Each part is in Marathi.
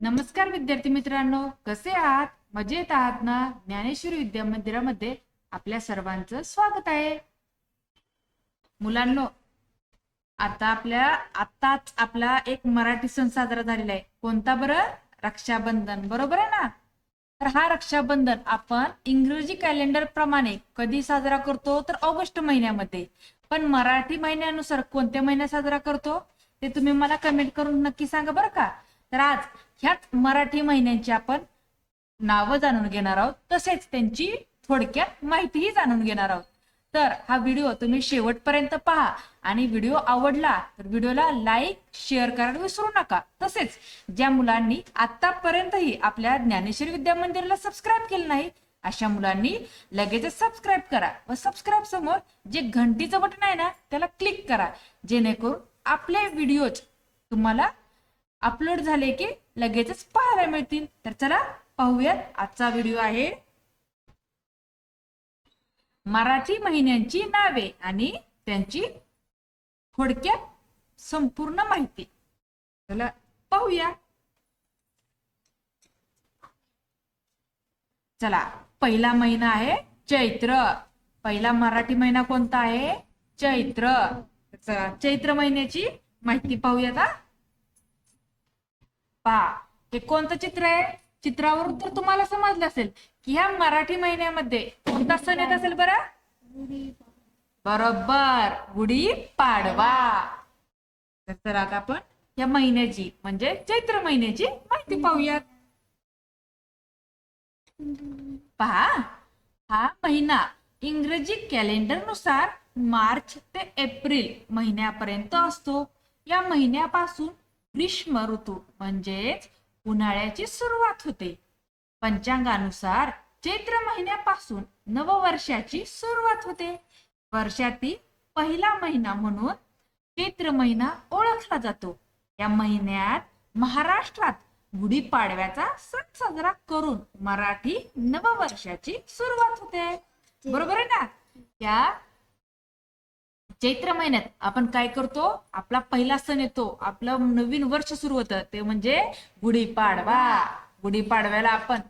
नमस्कार विद्यार्थी मित्रांनो कसे आहात? मजेत आहात ना? ज्ञानेश्वरी विद्या मंदिरामध्ये आपल्या सर्वांचं स्वागत आहे. मुलांनो आता आपल्या आताच आपला एक मराठी सण साजरा झालेला आहे. कोणता बरं? रक्षाबंधन बरोबर आहे ना? तर हा रक्षाबंधन आपण इंग्रजी कॅलेंडर प्रमाणे कधी साजरा करतो? तर ऑगस्ट महिन्यामध्ये. पण मराठी महिन्यानुसार कोणत्या महिन्यात साजरा करतो? ते तुम्ही मला कमेंट करून नक्की सांगा बरं का? तर आज ह्याच मराठी महिन्यांची आपण नावं जाणून घेणार आहोत. तसेच त्यांची थोडक्यात माहितीही जाणून घेणार आहोत. तर हा व्हिडिओ तुम्ही शेवटपर्यंत पहा आणि व्हिडिओ आवडला तर व्हिडिओला लाईक शेअर करायला विसरू नका. तसेच ज्या मुलांनी आतापर्यंतही आपल्या ज्ञानेश्वरी विद्या मंदिरला सबस्क्राईब केलं नाही अशा मुलांनी लगेचच सबस्क्राईब करा व सबस्क्राईब समोर जे घंटीचं बटन आहे ना त्याला क्लिक करा. जेणेकरून आपले व्हिडिओज तुम्हाला अपलोड झाले की लगेचच पाहायला मिळतील. तर चला पाहूयात आजचा व्हिडिओ आहे. मराठी महिन्यांची नावे आणि त्यांची थोडक्यात संपूर्ण माहिती. चला पाहूया. चला पहिला महिना आहे चैत्र. पहिला मराठी महिना कोणता आहे? चैत्र. चला चैत्र महिन्याची माहिती पाहूयात आता पहा हे कोणतं चित्र आहे? चित्रावरून तर तुम्हाला समजलं असेल की ह्या मराठी महिन्यामध्ये कोणता सण येत असेल बरं? बरोबर गुढी पाडवा. तर तर आता आपण या महिन्याची म्हणजे चैत्र महिन्याची माहिती पाहूयात. पहा हा महिना इंग्रजी कॅलेंडरनुसार मार्च ते एप्रिल महिन्यापर्यंत असतो. या महिन्यापासून ग्रीष्म ऋतू म्हणजेच उन्हाळ्याची सुरुवात होते. पंचांगानुसार चैत्र महिन्यापासून नववर्षाची सुरुवात होते. वर्षातील पहिला महिना म्हणून चैत्र महिना ओळखला जातो. या महिन्यात महाराष्ट्रात गुढीपाडव्याचा सण साजरा करून मराठी नववर्षाची सुरुवात होते. बरोबर आहे ना? या चैत्र महिन्यात आपण काय करतो? आपला पहिला सण येतो. आपलं नवीन वर्ष सुरू होतं. ते म्हणजे गुढीपाडवा. गुढीपाडव्याला आपण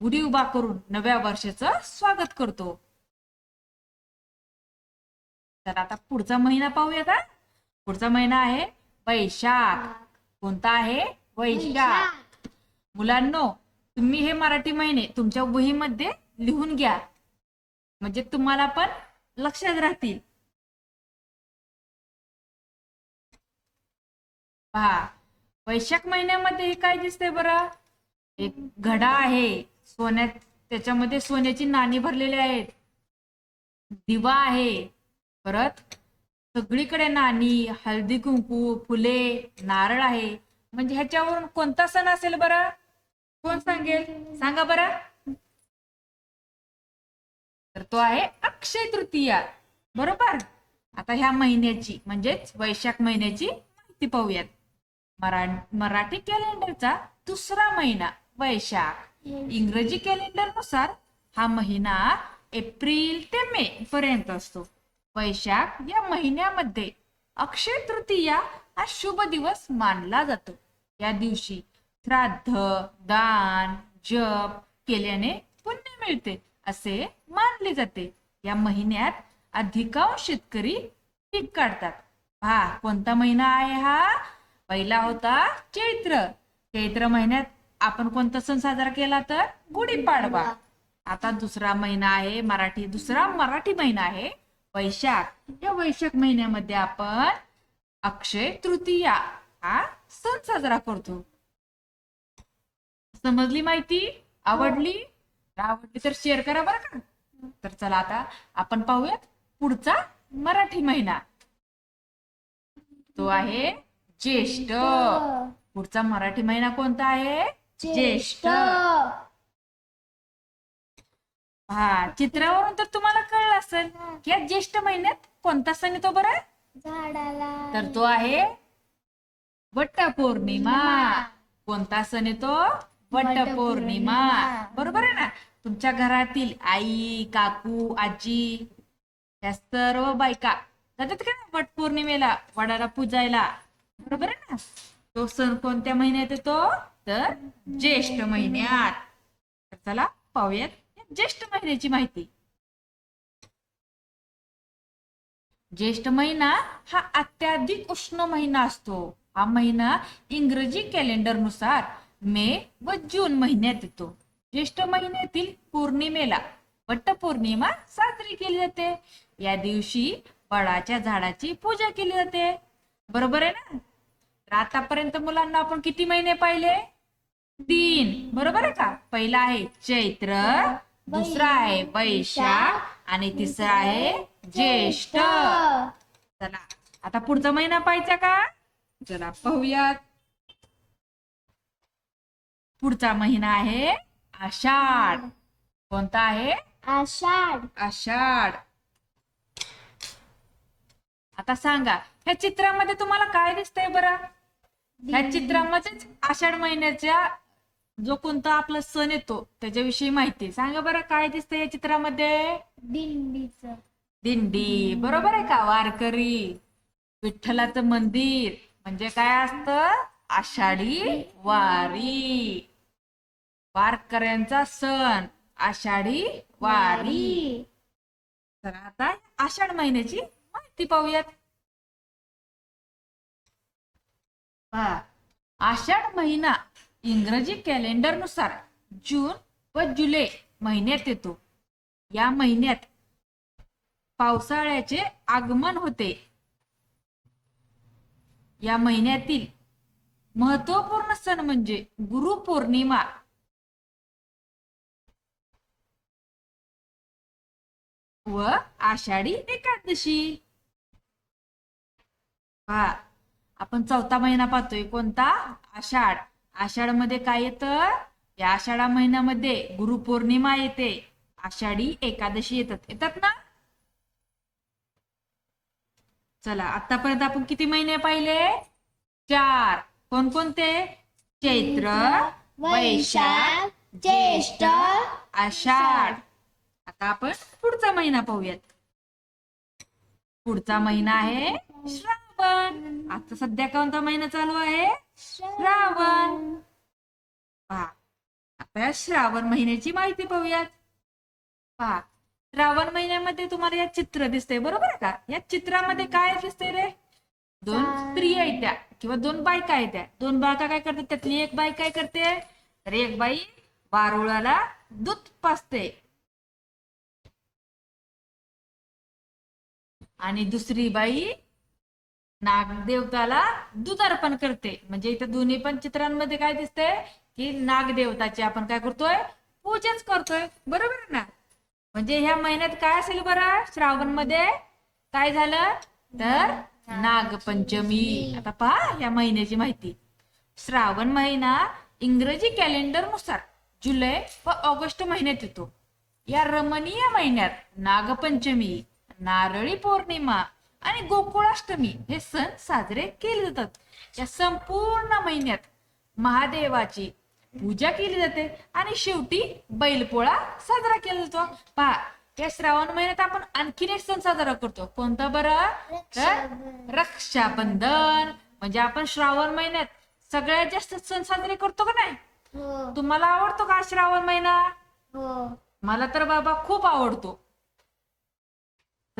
गुढी उभा करून नव्या वर्षाचं स्वागत करतो. तर आता पुढचा महिना पाहूया का? पुढचा महिना आहे वैशाख. कोणता आहे? वैशाख. मुलांनो तुम्ही हे मराठी महिने तुमच्या वहीमध्ये लिहून घ्या. म्हणजे तुम्हाला पण लक्षात राहतील. पहा वैशाख महिन्यामध्ये हे काय दिसतंय बरं? एक घडा आहे. सोन्यात त्याच्यामध्ये सोन्याची नाणी भरलेली आहेत. दिवा आहे. परत सगळीकडे नाणी हळदी कुंकू फुले नारळ आहे. म्हणजे ह्याच्यावरून कोणता सण असेल बरं? कोण सांगेल? सांगा बरं. तर तो आहे अक्षय तृतीया. बरोबर? आता ह्या महिन्याची म्हणजेच वैशाख महिन्याची माहिती पाहूयात. मरा मराठी कॅलेंडरचा दुसरा महिना वैशाख. इंग्रजी कॅलेंडरनुसार हा महिना एप्रिल ते मे पर्यंत असतो. वैशाख या महिन्यामध्ये अक्षय तृतीया हा शुभ दिवस मानला जातो. या दिवशी श्राद्ध दान जप केल्याने पुण्य मिळते असे मानले जाते. या महिन्यात अधिकांश शेतकरी पीक काढतात. पहा कोणता महिना आहे हा? पहिला होता चैत्र. चैत्र महिन्यात आपण कोणता सण साजरा केला तर? गुढीपाडवा. आता दुसरा महिना आहे मराठी दुसरा मराठी महिना आहे वैशाख. या वैशाख महिन्यामध्ये आपण अक्षय तृतीया हा सण साजरा करतो. समजली माहिती? आवडली? आवडली तर शेअर करा बरं का. तर चला आता आपण पाहूयात पुढचा मराठी महिना. तो आहे ज्येष्ठ. पुढचा मराठी महिना कोणता आहे? ज्येष्ठ. हा चित्रावरून तर तुम्हाला कळलं असेल. की या ज्येष्ठ महिन्यात कोणता सण येतो बरं? झाडाला. तर तो आहे वटपौर्णिमा. कोणता सण येतो? वटपौर्णिमा. बरोबर आहे ना? तुमच्या घरातील आई काकू आजी या सर्व बायका. जातात का वटपौर्णिमेला वडाला पूजायला? बरोबर आहे ना? तो सण कोणत्या महिन्यात येतो? तर ज्येष्ठ महिन्यात. चला पाहूयात ज्येष्ठ महिन्याची माहिती. ज्येष्ठ महिना हा अत्याधिक उष्ण महिना असतो. हा महिना इंग्रजी कॅलेंडरनुसार मे व जून महिन्यात येतो. ज्येष्ठ महिन्यातील पौर्णिमेला वटपौर्णिमा साजरी केली जाते. या दिवशी फळाच्या झाडाची पूजा केली जाते. बरोबर आहे ना? तर आतापर्यंत मुलांना आपण किती महिने पाहिले? तीन. बरोबर आहे का? पहिला आहे चैत्र दुसरा आहे वैशाख आणि तिसरा आहे ज्येष्ठ. चला आता पुढचा महिना पाहायचा का? चला पाहूयात. पुढचा महिना आहे आषाढ. कोणता आहे? आषाढ. आषाढ. आता सांगा ह्या चित्रामध्ये तुम्हाला काय दिसतंय बरं? ह्या चित्रामध्येच आषाढ महिन्याच्या जो कोणता आपला सण येतो त्याच्याविषयी माहिती. आहे. सांगा बरं काय दिसतंय या चित्रामध्ये? दिंडीच. दिंडी. बरोबर आहे का? वारकरी. विठ्ठलाचं मंदिर. म्हणजे काय असतं? आषाढी वारी. वारकऱ्यांचा सण. आषाढी वारी. तर आता आषाढ महिन्याची ती पाहूयात. आषाढ महिना इंग्रजी कॅलेंडरनुसार जून व जुलै महिन्यात येतो. या महिन्यात पावसाळ्याचे आगमन होते. या महिन्यातील महत्त्वपूर्ण सण म्हणजे गुरुपौर्णिमा व आषाढी एकादशी. हा आपण चौथा महिना पाहतोय. कोणता? आषाढ. आषाढमध्ये काय येतं? या आषाढा महिन्यामध्ये गुरुपौर्णिमा येते. आषाढी एकादशी येतात. येतात ना? चला आतापर्यंत आपण किती महिने पाहिले? चार. कोणकोणते? चैत्र वैशाख ज्येष्ठ आषाढ. आता आपण पुढचा महिना पाहूयात. पुढचा महिना आहे श्रावण. आता सध्या कोणता महिना चालू आहे? श्रावण. पहा आता या श्रावण महिन्याची माहिती पाहूयात. पहा श्रावण महिन्यामध्ये तुम्हाला या चित्र दिसतंय बरोबर आहे का? या चित्रामध्ये काय दिसतंय रे? दोन स्त्रिया आहेत त्या किंवा दोन बायका आहेत त्या. दोन बायका काय करतात? त्यातली एक बाई काय करते? तर एक बाई वारुळाला दूध पाजते. आणि दुसरी बाई नागदेवताला दूध अर्पण करते. म्हणजे इथं दोन्ही पण चित्रांमध्ये काय दिसतंय? की नागदेवताची आपण काय करतोय? पूजाच करतोय. बरोबर ना? म्हणजे ह्या महिन्यात काय असेल बरं? श्रावणमध्ये काय झालं? तर नागपंचमी. आता पहा या महिन्याची माहिती. श्रावण महिना इंग्रजी कॅलेंडरनुसार जुलै व ऑगस्ट महिन्यात येतो. या रमणीय महिन्यात नागपंचमी नारळी पौर्णिमा आणि गोकुळाष्टमी हे सण साजरे केले जातात. या संपूर्ण महिन्यात महादेवाची पूजा केली जाते आणि शेवटी बैलपोळा साजरा केला जातो. पहा या श्रावण महिन्यात आपण आणखीन एक सण साजरा करतो. कोणता बरं? तर रक्षाबंधन. म्हणजे आपण श्रावण महिन्यात सगळ्यात जास्त सण साजरे करतो का नाही? हो. तुम्हाला आवडतो का श्रावण महिना? हो. मला तर बाबा खूप आवडतो.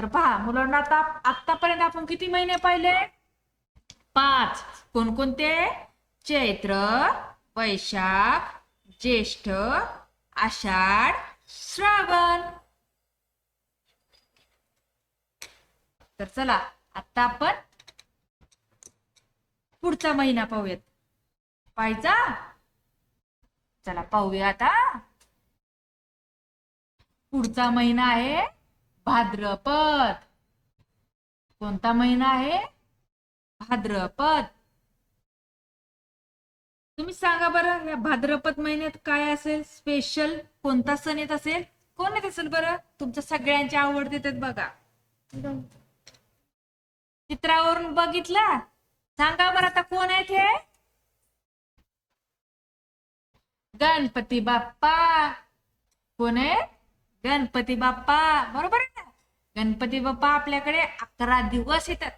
तर पहा मुलांना आता आतापर्यंत आपण किती महिने पाहिले? पाच. कोणकोणते? चैत्र वैशाख ज्येष्ठ आषाढ श्रावण. तर चला आता आपण पुढचा महिना पाहूयात. पाहायचा? चला पाहूया आता. पुढचा महिना आहे भाद्रपद. कोणता महिना आहे? भाद्रपद. तुम्ही सांगा बरं या भाद्रपद महिन्यात काय असेल? स्पेशल कोणता सण येत असेल? कोण येत असेल बरं? तुमच्या सगळ्यांच्या आवडते त्यात बघा. चित्रावरून बघितलं? सांगा बरं आता कोण आहेत हे? गणपती बाप्पा. कोण आहे? गणपती बाप्पा. बरोबर आहे? गणपती बाप्पा आपल्याकडे अकरा दिवस येतात.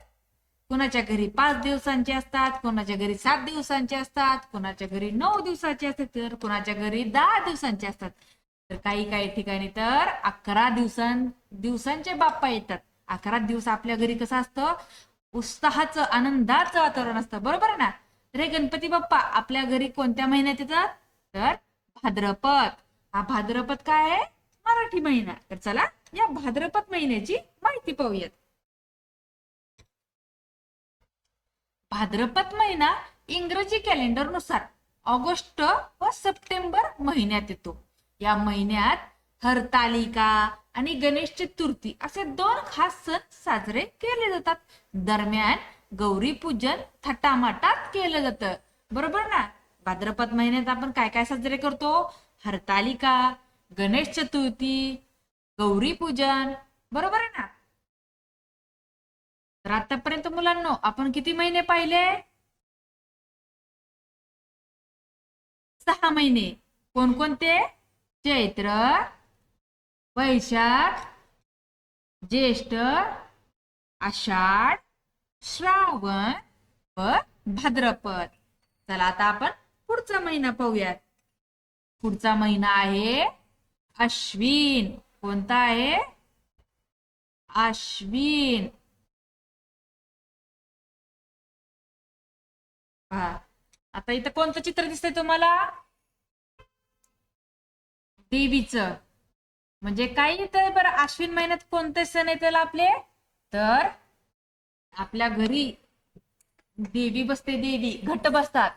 कोणाच्या घरी पाच दिवसांचे असतात कोणाच्या घरी सात दिवसांचे असतात कोणाच्या घरी नऊ दिवसाचे असतात तर कोणाच्या घरी दहा दिवसांचे असतात. तर काही काही ठिकाणी तर अकरा दिवसां दिवसांचे बाप्पा येतात. अकरा दिवस आपल्या घरी कसं असतं? उत्साहाचं आनंदाचं वातावरण असतं. बरोबर ना? तर हे गणपती बाप्पा आपल्या घरी कोणत्या महिन्यात येतात? तर भाद्रपद. हा भाद्रपद काय आहे? मराठी महिना. तर चला या भाद्रपद महिन्याची माहिती पाहूयात. भाद्रपद महिना इंग्रजी कॅलेंडरनुसार ऑगस्ट व सप्टेंबर महिन्यात येतो. या महिन्यात हरतालिका आणि गणेश चतुर्थी असे दोन खास सण साजरे केले जातात. दरम्यान गौरी पूजन थटामाटात केलं जातं. बरोबर ना? भाद्रपद महिन्यात आपण काय काय साजरे करतो? हरतालिका गणेश चतुर्थी गौरी पूजन. बरोबर आहे ना? तर आतापर्यंत मुलांनो आपण किती महिने पाहिले? सहा महिने. कोणकोणते? चैत्र वैशाख ज्येष्ठ आषाढ श्रावण व भाद्रपद. चला आता आपण पुढचा महिना पाहूयात. पुढचा महिना आहे अश्विन. कोणता आहे? अश्विन. हा आता इथं कोणतं चित्र दिसतंय तुम्हाला? देवीचं. म्हणजे काय येतंय बरं अश्विन महिन्यात कोणते सण येतील आपले? तर आपल्या घरी देवी बसते देवी. घट बसतात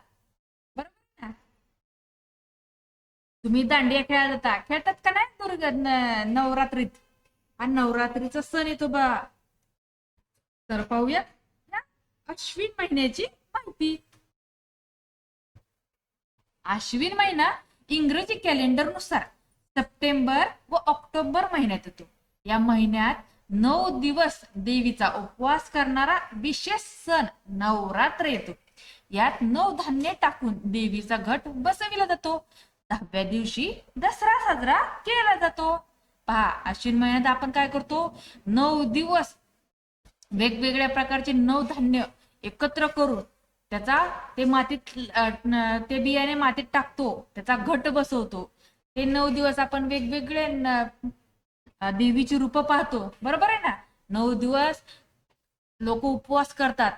बरोबर ना तुम्ही दांडिया खेळायला जाता खेळतात का नाही दुर्ग नवरात्रीत? हा नवरात्रीचा सण येतो बा. तर पाहूया. अश्विन महिन्याची माहिती. अश्विन महिना इंग्रजी कॅलेंडरनुसार सप्टेंबर व ऑक्टोबर महिन्यात येतो. या महिन्यात नऊ दिवस देवीचा उपवास करणारा विशेष सण नवरात्र येतो. यात नऊ धान्य टाकून देवीचा घट बसविला जातो. दहाव्या दिवशी दसरा साजरा केला जातो. पहा आश्विन महिन्यात आपण काय करतो? नऊ दिवस वेगवेगळ्या प्रकारचे नऊ धान्य एकत्र करून त्याचा ते मातीत ते बियाणे मातीत टाकतो. त्याचा घट बसवतो. ते नऊ दिवस आपण वेगवेगळे देवीची रूप पाहतो. बरोबर आहे ना? नऊ दिवस लोक उपवास करतात.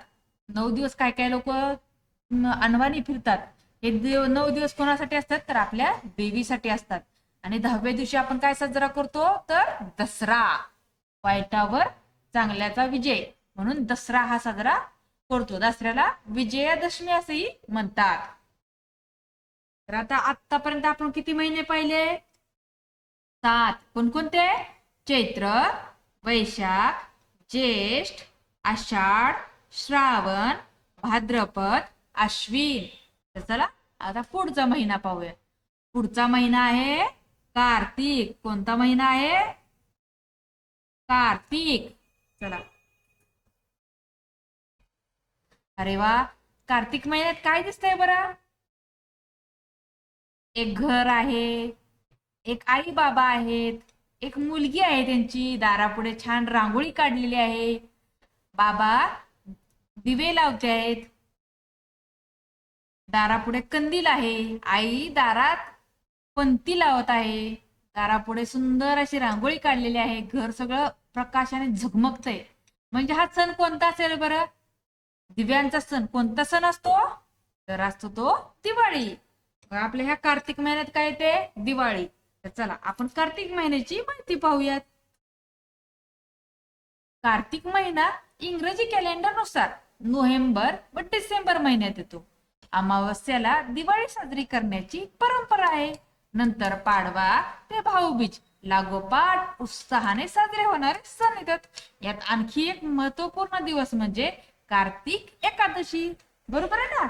नऊ दिवस काय काय लोक अनवाणी फिरतात. हे दिव नऊ दिवस कोणासाठी असतात? तर आपल्या देवीसाठी असतात. आणि दहाव्या दिवशी आपण काय साजरा करतो? तर दसरा. वाईटावर चांगल्याचा विजय. म्हणून दसरा हा साजरा करतो. दसऱ्याला विजयादशमी असंही म्हणतात. तर आता आतापर्यंत आपण किती महिने पाहिले? सात. कोणकोणते? चैत्र वैशाख ज्येष्ठ आषाढ श्रावण भाद्रपद अश्विन. तर चला आता पुढचा महिना पाहूया. पुढचा महिना आहे कार्तिक. कोणता महिना आहे? कार्तिक. चला. अरे वा कार्तिक महिन्यात काय दिसतंय बरं? एक घर आहे एक आई बाबा आहेत एक मुलगी आहे त्यांची. दारापुढे छान रांगोळी काढलेली आहे. बाबा दिवे लावते आहेत दारापुढे कंदील आहे. आई दारात पंती लावत आहे. दारापुढे सुंदर अशी रांगोळी काढलेली आहे. घर सगळं प्रकाशाने झगमगतंय. म्हणजे हा सण कोणता असेल बरं? दिव्यांचा सण. कोणता सण असतो? तर असतो तो दिवाळी. आपल्या ह्या कार्तिक महिन्यात काय येते? दिवाळी. तर चला आपण कार्तिक महिन्याची माहिती पाहूयात. कार्तिक महिना इंग्रजी कॅलेंडरनुसार. नोव्हेंबर व डिसेंबर महिन्यात येतो. अमावस्याला दिवाळी साजरी करण्याची परंपरा आहे. नंतर पाडवा ते भाऊबीज लागोपाठ उत्साहाने साजरे होणारे सण येतात. यात आणखी एक महत्त्वपूर्ण दिवस म्हणजे कार्तिक एकादशी. बरोबर आहे ना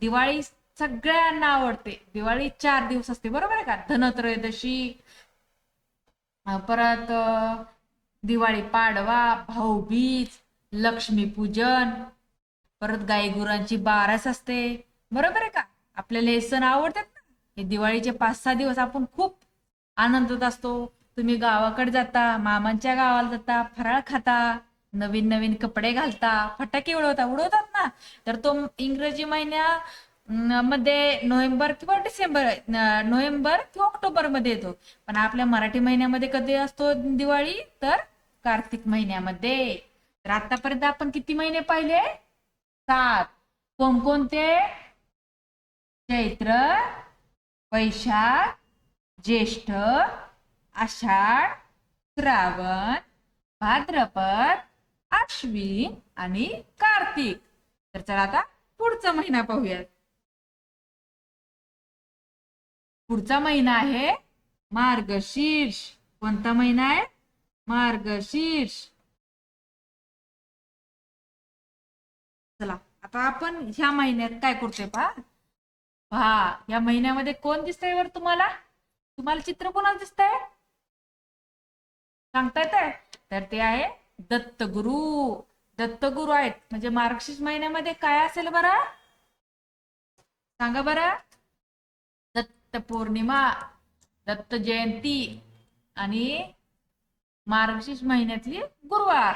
दिवाळी सगळ्यांना आवडते. दिवाळी चार दिवस असते. बरोबर आहे का? धनत्रयोदशी परत दिवाळी पाडवा भाऊबीज लक्ष्मीपूजन परत गाई गुरांची बारस असते. बरोबर आहे का? आपल्याला हे सण आवडतात ना? हे दिवाळीचे पाच सहा दिवस आपण खूप आनंदात असतो. तुम्ही गावाकडे जाता मामांच्या गावाला जाता फराळ खाता नवीन नवीन कपडे घालता फटाके उडवता उडवतात ना? तर तो इंग्रजी महिन्या मध्ये नोव्हेंबर किंवा डिसेंबर नोव्हेंबर किंवा ऑक्टोबरमध्ये येतो. पण आपल्या मराठी महिन्यामध्ये कधी असतो दिवाळी? तर कार्तिक महिन्यामध्ये. तर आतापर्यंत आपण किती महिने पाहिले? सात. कोणकोणते? चैत्र वैशाख ज्येष्ठ आषाढ श्रावण भाद्रपद आश्विन आणि कार्तिक. तर चला आता पुढचा महिना पाहूयात. पुढचा महिना आहे मार्गशीर्ष. कोणता महिना आहे? मार्गशीर्ष. चला आता आपण ह्या महिन्यात काय करतोय पहा? पहा या महिन्यामध्ये कोण दिसतंय वर तुम्हाला? तुम्हाला चित्र कोणाचं दिसतंय? सांगता येत तर ते आहे दत्तगुरु. दत्तगुरु आहेत. म्हणजे मार्गशीर्ष महिन्यामध्ये काय असेल बरं? सांगा बरं. दत्त पौर्णिमा दत्त जयंती आणि मार्गशीर्ष महिन्यातली गुरुवार.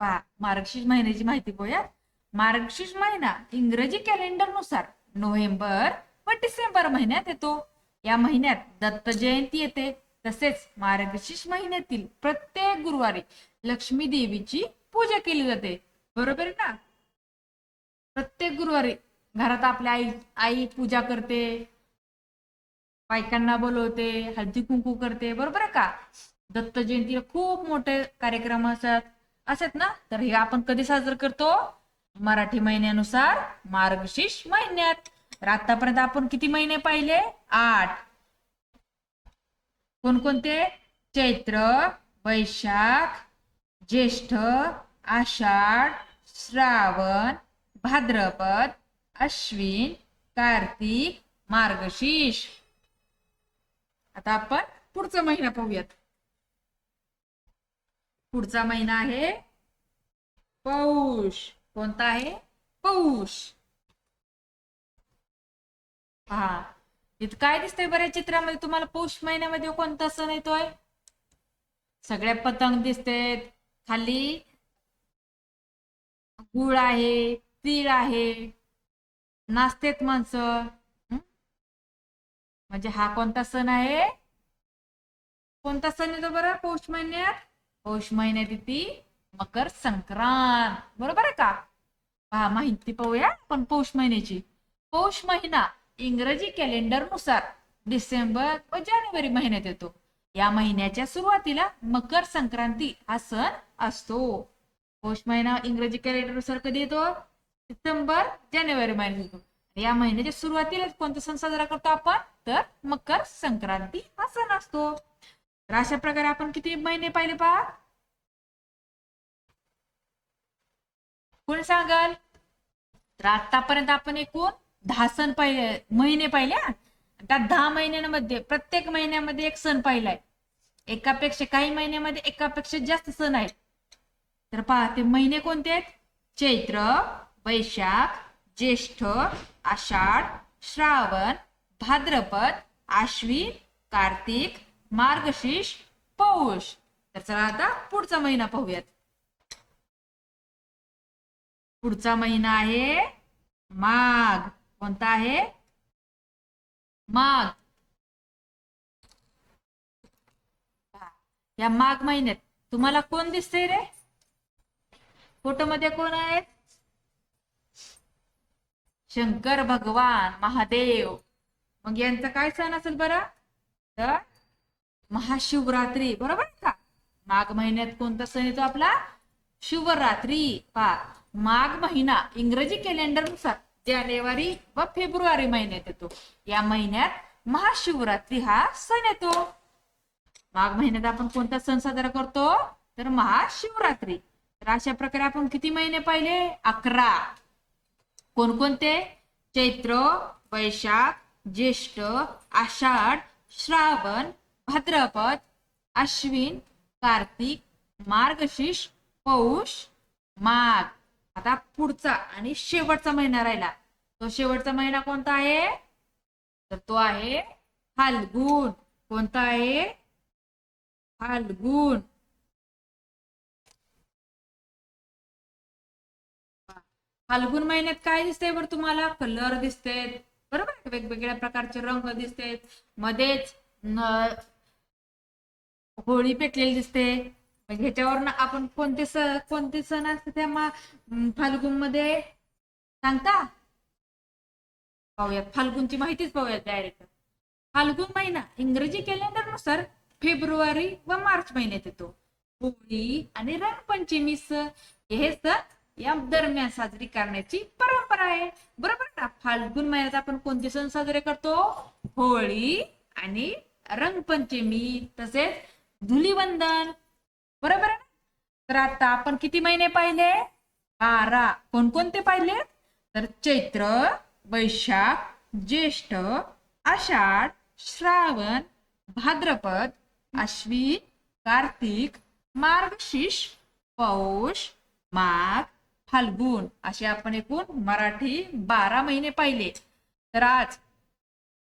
पहा मार्गशीर्ष महिन्याची माहिती पाहूया मार्गशीर्ष महिना इंग्रजी कॅलेंडरनुसार. नोव्हेंबर व डिसेंबर महिन्यात येतो. या महिन्यात दत्त जयंती येते. तसेच मार्गशीर्ष महिन्यातील प्रत्येक गुरुवारी लक्ष्मी देवीची पूजा केली जाते. बरोबर आहे ना? प्रत्येक गुरुवारी घरात आपल्या आई आई पूजा करते. बायकांना बोलवते हळदी कुंकू करते. बरोबर आहे का? दत्त जयंतीला खूप मोठे कार्यक्रम असतात. असतात ना? तर हे आपण कधी साजरं करतो? मराठी महिन्यानुसार मार्गशीर्ष महिन्यात. तर आतापर्यंत आपण किती महिने पाहिले? आठ. कोणकोणते? चैत्र वैशाख ज्येष्ठ आषाढ श्रावण भाद्रपद अश्विन कार्तिक मार्गशीर्ष. आता आपण पुढचा महिना पाहूयात. पुढचा महिना आहे पौष. कोणता आहे? पौष. पहा इथं काय दिसतंय बऱ्याच चित्रामध्ये? तुम्हाला पौष महिन्यामध्ये कोणता सण येतोय? सगळ्या पतंग दिसतेत. खाली गुळ आहे तीळ आहे नाचतेत माणसं. म्हणजे हा कोणता सण आहे? कोणता सण येतो बरं पौष महिन्यात? पौष महिन्यात येते मकर संक्रांत. बरोबर आहे का? पहा माहिती पाहूया पण पौष महिन्याची. पौष महिना इंग्रजी कॅलेंडरनुसार डिसेंबर व जानेवारी महिन्यात येतो. या महिन्याच्या सुरुवातीला मकर संक्रांती हा सण असतो. पौष महिना इंग्रजी कॅलेंडरनुसार कधी येतो? डिसेंबर जानेवारी महिन्यात येतो. या महिन्याच्या सुरुवातीला कोणता सण साजरा करतो आपण? तर मकर संक्रांती हा सण असतो. तर अशा प्रकारे आपण किती महिने पाहिले पहा? कोण सांगाल? तर आतापर्यंत आपण एकूण दहा सण पाहिले महिने पाहिले त्या दहा महिन्यांमध्ये प्रत्येक महिन्यामध्ये एक सण पाहिलाय. एकापेक्षा काही महिन्यामध्ये एकापेक्षा जास्त सण आहेत. तर पहा ते महिने कोणते आहेत? चैत्र वैशाख ज्येष्ठ आषाढ श्रावण भाद्रपद आश्विन कार्तिक मार्गशीर्ष पौष. तर चला आता पुढचा महिना पाहूयात. पुढचा महिना आहे. माघ. कोणता आहे? माघ. या माघ महिन्यात तुम्हाला कोण दिसतंय रे? फोटो मध्ये कोण आहेत? शंकर भगवान महादेव. मग यांचा काय सण असेल बरं? तर महाशिवरात्री बरोबर का? माघ महिन्यात कोणता सण येतो आपला? शिवरात्री. पा माघ महिना इंग्रजी कॅलेंडरनुसार जानेवारी व फेब्रुवारी महिन्यात येतो. या महिन्यात महाशिवरात्री हा सण येतो. माघ महिन्यात आपण कोणता सण साजरा करतो? तर महाशिवरात्री. तर अशा प्रकारे आपण किती महिने पाहिले? अकरा. कोणकोणते? चैत्र वैशाख ज्येष्ठ आषाढ श्रावण भाद्रपद अश्विन कार्तिक मार्गशीर्ष पौष माघ. आता पुढचा आणि शेवटचा महिना राहिला. तो शेवटचा महिना कोणता आहे? तर तो आहे फाल्गुन. कोणता आहे? फाल्गुन. फाल्गुन महिन्यात काय दिसतंय बरं तुम्हाला? कलर दिसतेत बरोबर? वेगवेगळ्या प्रकारचे रंग दिसतेत मध्येच होळी पेटलेली दिसते. म्हणजे ह्याच्यावरनं आपण कोणते सण कोणते सण असते त्या फाल्गुनमध्ये सांगता? पाहूयात. फाल्गुनची माहितीच पाहूयात डायरेक्ट फाल्गुन महिना इंग्रजी कॅलेंडरनुसार फेब्रुवारी व मार्च महिन्यात येतो. होळी आणि रंगपंचमी सण हे सण या दरम्यान साजरी करण्याची परंपरा आहे. बरोबर ना? फाल्गुन महिन्यात आपण कोणते सण साजरे करतो? होळी आणि रंगपंचमी तसेच धुलीवंदन बरोबर आहे तर आता आपण किती महिने पाहिले? बारा. कोणकोणते पाहिले? तर चैत्र वैशाख ज्येष्ठ आषाढ श्रावण भाद्रपद आश्विन कार्तिक मार्गशीर्ष पौष माघ फाल्गुन असे आपण एकूण मराठी बारा महिने पाहिले. तर आज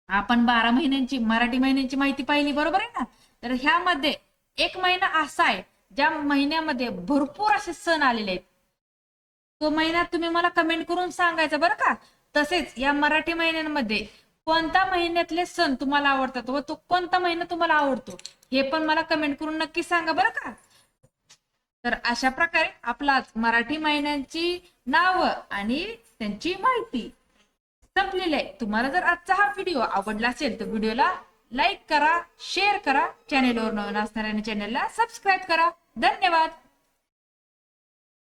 आपण बारा महिन्यांची मराठी महिन्यांची माहिती पाहिली बरोबर आहे ना? तर ह्यामध्ये एक महिना असा आहे. ज्या महिन्यामध्ये भरपूर असे सण आलेले आहेत तो महिना तुम्ही मला कमेंट करून सांगायचा बरं का? तसेच या मराठी महिन्यांमध्ये कोणत्या महिन्यातले सण तुम्हाला आवडतात व तो कोणता महिना तुम्हाला आवडतो हे पण मला कमेंट करून नक्की सांगा बरं का? तर अशा प्रकारे आपला मराठी महिन्यांची नावं आणि त्यांची माहिती संपलेली आहे. तुम्हाला जर आजचा हा व्हिडिओ आवडला असेल तर व्हिडिओला लाईक करा शेअर करा चॅनेलवर नवीन असणाऱ्या चॅनेलला सबस्क्राईब करा. धन्यवाद.